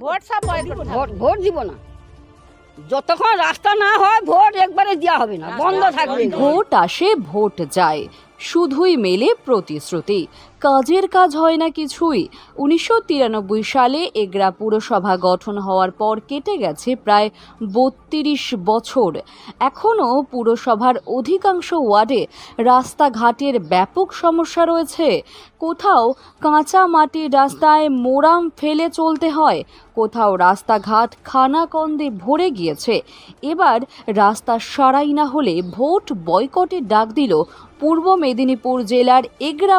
Vote সব vote vote দিব না। যতক্ষণ রাস্তা না হয় ভোট একবারে দেওয়া হবে না। বন্ধ থাকবে। ভোট আসে ভোট যায়। শুধুই মেলে প্রতিশ্রুতি। কাজের কাজ হয় না কিছুই। উনিশশো তিরানব্বই সালে এগরা পুরসভা গঠন হওয়ার পর কেটে গেছে প্রায় বত্রিশ বছর। এখনও পুরসভার অধিকাংশ ওয়ার্ডে রাস্তাঘাটের ব্যাপক সমস্যা রয়েছে। কোথাও কাঁচা মাটির রাস্তায় মোরাম ফেলে চলতে হয়, কোথাও রাস্তাঘাট খানাকন্দে ভরে গিয়েছে। এবার রাস্তা সারাই না হলে ভোট বয়কটের ডাক দিল পূর্ব মেদিনীপুর জেলার এগরা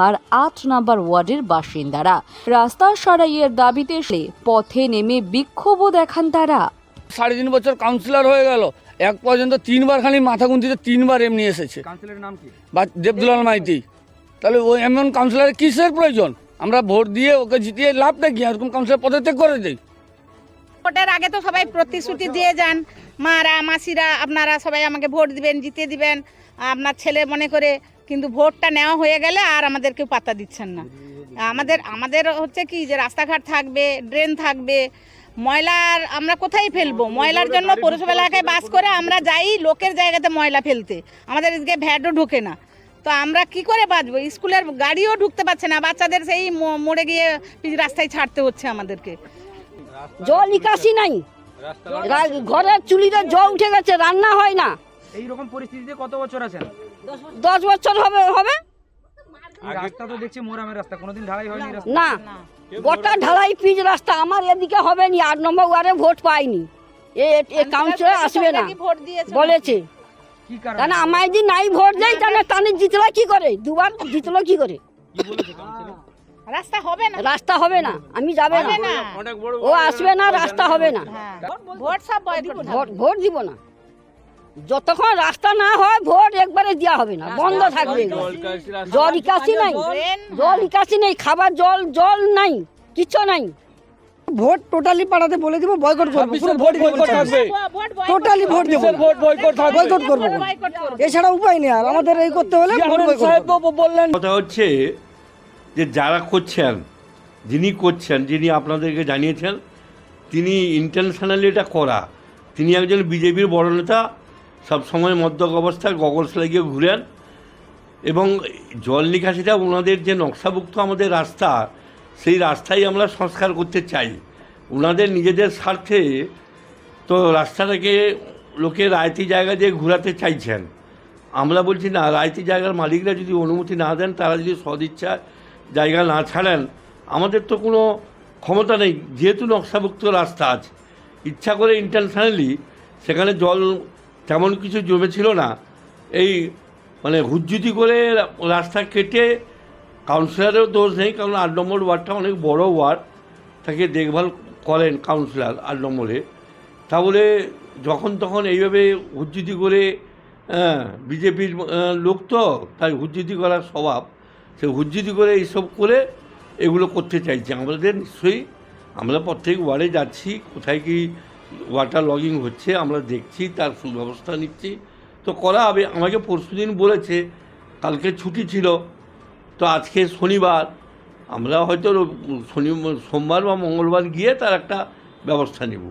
পৌরসভার আট নম্বর ওয়ার্ডের বাসিন্দারা। রাস্তা সারাইয়ের দাবিতে এসে পথে নেমে বিক্ষোভও দেখান তারা। সাড়ে তিন বছর কাউন্সিলর হয়ে গেল। এক পর্যন্ত তিনবার খালি মাথা গুনতিতে তিনবার এমনি এসেছে। কাউন্সিলরের নাম কি? বা দেবদুলাল মাইতি। তাহলে ওই এমন কাউন্সিলরের কিসের প্রয়োজন? আমরা ভোট দিয়ে ওকে জিতিয়ে লাভটা কি? এরকম কাউন্সিলর পদত্যাগ করে দিই। ভোটের আগে তো সবাই প্রতিশ্রুতি দিয়ে যান। মারা মাসিরা আপনারা সবাই আমাকে ভোট দিবেন জিতে দিবেন। আপনার ছেলে মনে করে কিন্তু ভোটটা নেওয়া হয়ে গেলে আর আমাদের কেউ পাত্তা দিচ্ছেন না। আমাদের আমাদের হচ্ছে কি যে রাস্তাঘাট থাকবে ড্রেন থাকবে ময়লার আমরা কোথায় ফেলব? ময়লার জন্য পৌরসভা এলাকায় বাস করে আমরা যাই লোকের জায়গাতে ময়লা ফেলতে। আমাদের এদিকে ভ্যাটও ঢোকে না। তো আমরা কি করে বাঁচবো? স্কুলের গাড়িও ঢুকতে পারছে না বাচ্চাদের সেই মোড়ে গিয়ে রাস্তায় ছাড়তে হচ্ছে আমাদেরকে। জল নিকাশি নাই। ঘরের চুলিতে জল উঠে গেছে রান্না হয় না। এই রকম পরিস্থিতিতে কত বছর আছেন? দশ বছর। হবে হবে? রাস্তা তো দেখছি মোরামের রাস্তা কোনোদিন ঢালাই হয়নি রাস্তা। না গোটা ঢালাই পিচ রাস্তা আমার এদিকে হবে নি আট নম্বর ওয়ার্ডে ভোট পাইনি। এ এ কাউন্সিলর আসবে না বলেছে। কি কারণ? কেন আমায় যদি নাই ভোট দেয় তাহলে তাহলে জিতলো কি করে? দুবার জিতলো কি করে? রাস্তা হবে না। রাস্তা হবে না আমি যাবে না। ও আসবে না রাস্তা হবে না। হ্যাঁ ভোট সব ভোট দিব না। যতক্ষণ রাস্তা না হয় ভোট একবারে দেওয়া হবে না বন্ধ থাকবে। জল নিকাশি নাই জল নিকাশি নেই। খাবার জল জল নাই কিচ্ছু নাই। ভোট টোটালি পাড়াতে বলে দিব বয়কট করব পুরো ভোট বয়কট থাকবে। টোটালি ভোট দেবো। ভোট বয়কট থাকবে। বয়কট করব। এছাড়া উপায় নেই আর আমাদের এই করতে হলে ভোট বয়কট। বললেন কথা হচ্ছে যে যারা করছেন যিনি করছেন যিনি আপনাদেরকে জানিয়েছেন তিনি ইন্টারন্যাশনালি এটা করা। তিনি একজন বিজেপির বড় নেতা সবসময় মদ্যক অবস্থায় গগলস লাগিয়ে ঘুরেন। এবং জল নিকাশিটা ওনাদের যে নকশাভুক্ত আমাদের রাস্তা, সেই রাস্তাই আমরা সংস্কার করতে চাই। ওনাদের নিজেদের স্বার্থে তো রাস্তাটাকে লোকে রায়তি জায়গা দিয়ে ঘোরাতে চাইছেন। আমরা বলছি, না, রায়তি জায়গার মালিকরা যদি অনুমতি না দেন, তারা যদি সদিচ্ছা জায়গা না ছাড়েন, আমাদের তো কোনো ক্ষমতা নেই। যেহেতু নকশাভুক্ত রাস্তা আছে, ইচ্ছা করে ইন্টারন্যাশনালি সেখানে জল তেমন কিছু জমে ছিল না। এই মানে হুজ্জুতি করে রাস্তা কেটে কাউন্সিলরেরও দোষ নেই কারণ আট নম্বর ওয়ার্ডটা অনেক বড় ওয়ার্ড। তাকে দেখভাল করেন কাউন্সিলর আট নম্বরে। তাহলে যখন তখন এইভাবে হুজ্জুতি করে হ্যাঁ, বিজেপির লোক তো তাই হুজ্জুতি করার স্বভাব। সে হুজ্জুতি করে এইসব করে এগুলো করতে চাইছে। আমাদের নিশ্চয়ই আমরা প্রত্যেক ওয়ার্ডে যাচ্ছি কোথায় কি ওয়াটার লগিং হচ্ছে, আমরা দেখছি, তার সুব্যবস্থা নিচ্ছি। তো করা হবে আমাকে পরশুদিন বলেছে, কালকে ছুটি ছিল, তো আজকে শনিবার, আমরা হয়তো শনি সোমবার বা মঙ্গলবার গিয়ে তার একটা ব্যবস্থা নেব।